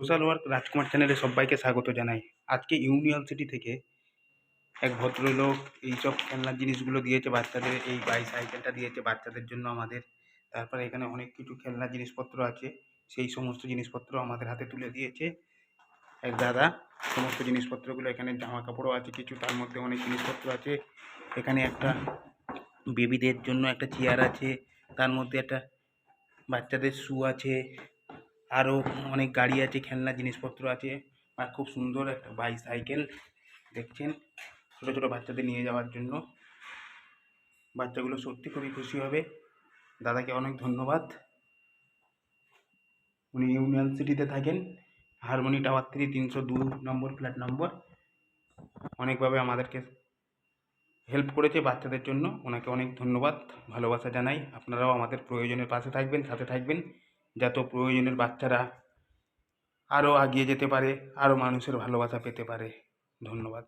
Social work রাজকুমার চ্যানেলে সবাইকে স্বাগত জানাই। আজকে ইউনিভার্সিটি থেকে এক ভদ্রলোক এইসব খেলনার জিনিসগুলো দিয়েছে বাচ্চাদের, এই বাইসাইকেলটা দিয়েছে বাচ্চাদের জন্য আমাদের। তারপরে এখানে অনেক কিছু খেলনার জিনিসপত্র আছে, সেই সমস্ত জিনিসপত্র আমাদের হাতে তুলে দিয়েছে। এক দাদা, সমস্ত জিনিসপত্রগুলো এখানে জামা কাপড়ও আছে কিছু, তার মধ্যে অনেক জিনিসপত্র আছে। এখানে একটা বেবিদের জন্য একটা চেয়ার আছে, তার মধ্যে একটা বাচ্চাদের শু আছে আরও অনেক গাড়ি আছে, খেলনা, জিনিসপত্র আছে। আর খুব সুন্দর একটা বাইসাইকেল দেখছেন? ছোটো ছোটো বাচ্চাদের নিয়ে যাওয়ার জন্য। বাচ্চাগুলো সত্যি খুবই খুশি হবে। দাদাকে অনেক ধন্যবাদ। উনি ইউনিয়ন সিটিতে থাকেন। হারমোনি টাওয়ার থ্রি, তিনশো দু নম্বর ফ্ল্যাট নম্বর। অনেকভাবে আমাদেরকে হেল্প করেছে বাচ্চাদের জন্য। ওনাকে অনেক ধন্যবাদ। ভালোবাসা জানাই। আপনারাও আমাদের প্রয়োজনের পাশে থাকবেন, সাথে থাকবেন। যাতে প্রয়োজনের বাচ্চারা আরও এগিয়ে যেতে পারে আরও মানুষের ভালোবাসা পেতে পারে। ধন্যবাদ।